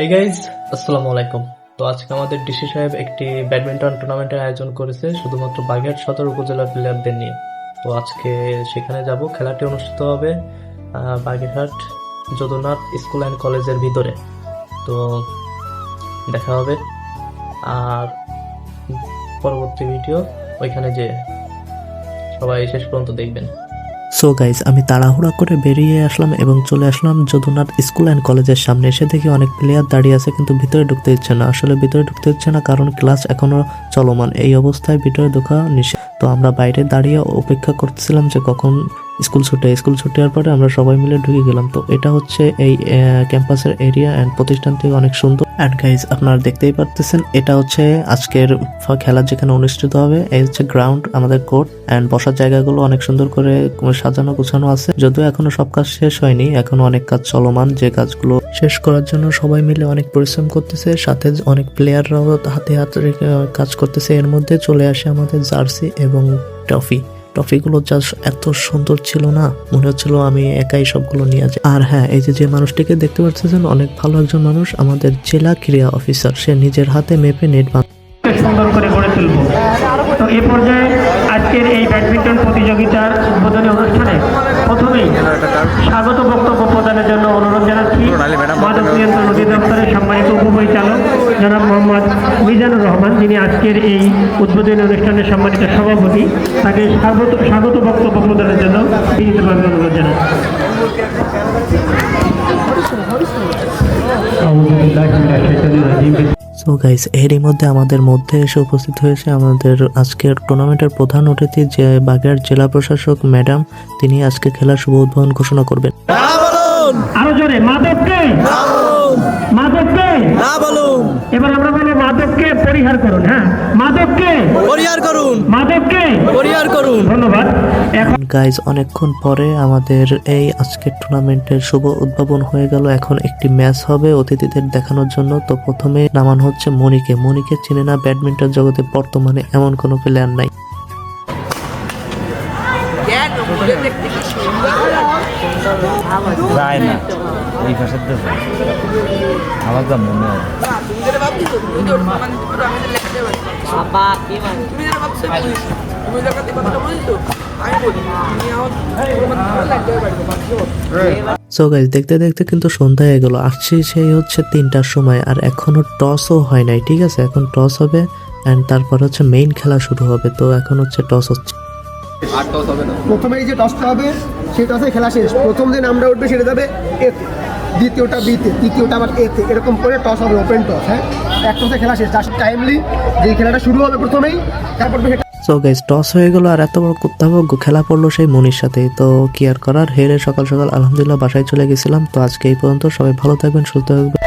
এই গাইজ আসসালামু আলাইকুম। তো আজকে আমাদের ডিসি সাহেব একটি ব্যাডমিন্টন টুর্নামেন্টের আয়োজন করেছে, শুধুমাত্র বাগেরহাট সদর উপজেলার প্লেয়ারদের নিয়ে। তো আজকে সেখানে যাব, খেলাটি অনুষ্ঠিত হবে বাগেরহাট যদুনাথ স্কুল অ্যান্ড কলেজের ভিতরে। তো দেখা হবে। আর পরবর্তী ভিডিও ওইখানে যে সবাই শেষ পর্যন্ত দেখবেন। সো গাইজ আমি তাড়াহুড়া করে বেরিয়ে আসলাম এবং চলে আসলাম যদুনাথ স্কুল অ্যান্ড কলেজের সামনে। এসে দেখি অনেক প্লেয়ার দাঁড়িয়ে আছে, কিন্তু ভিতরে ঢুকতে দিচ্ছে না। আসলে ভিতরে ঢুকতে দিচ্ছে না, কারণ ক্লাস এখনও চলমান। এই অবস্থায় ভিতরে ঢোকা নিষেধ। তো আমরা বাইরে দাঁড়িয়ে অপেক্ষা করতেছিলাম যে কখন স্কুল ছুটে স্কুল ছুটে যাওয়ার পরে আমরা সবাই মিলে ঢুকে গেলাম। তো এটা হচ্ছে এই ক্যাম্পাসের এরিয়া অ্যান্ড প্রতিষ্ঠানটি অনেক সুন্দর। অ্যান্ড গাইজ আপনারা দেখতেই পারতেছেন, এটা হচ্ছে আজকের খেলা যেখানে অনুষ্ঠিত হবে। এই হচ্ছে গ্রাউন্ড আমাদের কোর্ট অ্যান্ড বসার জায়গাগুলো অনেক সুন্দর করে সাজানো, গোছানো আছে। যদিও এখনও সব কাজ শেষ হয়নি, এখনও অনেক কাজ চলমান। যে কাজগুলো শেষ করার জন্য সবাই মিলে অনেক পরিশ্রম করতেছে, সাথে অনেক প্লেয়াররাও হাতে হাতে কাজ করতেছে। এর মধ্যে চলে আসে আমাদের জার্সি এবং ট্রফি। ট্রফিগুলো জাস্ট এত সুন্দর ছিল না? মনে হচ্ছিল আমি একাই সবগুলো নিয়ে যাই। আর হ্যাঁ এই যে যে মানুষটিকে দেখতে পাচ্ছেন অনেক ভালো একজন মানুষ আমাদের জেলা ক্রীড়া অফিসার সে নিজের হাতে মেপে নেট সুন্দর করে গড়ে তুলব। তো এ পর্যায়ে আজকের এই ব্যাডমিন্টন প্রতিযোগিতার উদ্বোধনী অনুষ্ঠানে প্রথমেই স্বাগত বক্তব্য প্রদানের জন্য অনুরোধ জানাচ্ছি। মাদক নিয়ন্ত্রণ অধিদপ্তরের সম্মানিত উপপরিচালক জনাব মোহাম্মদ মিজানুর রহমান যিনি আজকের এই উদ্বোধনী অনুষ্ঠানের সম্মানিত সভাপতি তাকে স্বাগত স্বাগত বক্তব্য প্রদানের জন্য বিনীতভাবে অনুরোধ জানাচ্ছি সো গাইস এরই মধ্যে আমাদের মধ্যে এসে উপস্থিত হয়েছে আমাদের আজকের টুর্নামেন্টের প্রধান অতিথি যে বাগের জেলা প্রশাসক ম্যাডাম তিনি আজকে খেলার শুভ উদ্বোধন ঘোষণা করবেন। আরও জোরে মাদককে! করুন। পরিহার করুন। ধন্যবাদ। এখন গাইজ অনেকক্ষণ পরে আমাদের এই আজকের টুর্নামেন্টের শুভ উদ্ভাবন হয়ে গেল। এখন একটি ম্যাচ হবে অতিথিদের দেখানোর জন্য। তো প্রথমে নামানো হচ্ছে মনিকে। মনিকে চিনে না ব্যাডমিন্টন জগতে বর্তমানে এমন কোনো প্লেয়ার নাই। যায় না এই ভাষার দেশে আমার যা মনে হয়। তুমি যেটা ভাবছ পুলিশ তুমি যখন এই কথাটা বলছো আমি বলি। তুমি আমার লাগতে পারবে সো গাইজ দেখতে দেখতে কিন্তু সন্ধ্যা হয়ে গেল। আসছি সেই হচ্ছে তিনটার সময় আর এখনও টসও হয় নাই ঠিক আছে? এখন টস হবে অ্যান্ড তারপর হচ্ছে মেইন খেলা শুরু হবে। তো এখন হচ্ছে টস হচ্ছে। প্রথমেই যে টসটা হবে সেই টসে খেলা শেষ। প্রথম যে নামটা উঠবে সেটা যাবে এতে। দ্বিতীয়টা বিতে, তৃতীয়টা আবার এতে। এরকম করে টস হবে ওপেন টস হ্যাঁ? এক টসে খেলা শেষ জাস্ট টাইমলি যেই খেলাটা শুরু হবে প্রথমেই, তারপর সো গাইজ টস হয়ে গেল আর এত বড় কুত্তাভোগ্য খেলা পড়ল সেই মনির সাথে। তো কি আর করার, হেরে সকাল সকাল আলহামদুলিল্লাহ বাসায় চলে গেছিলাম। তো আজকে এই পর্যন্ত সবাই ভালো থাকবেন, সুস্থ থাকবেন।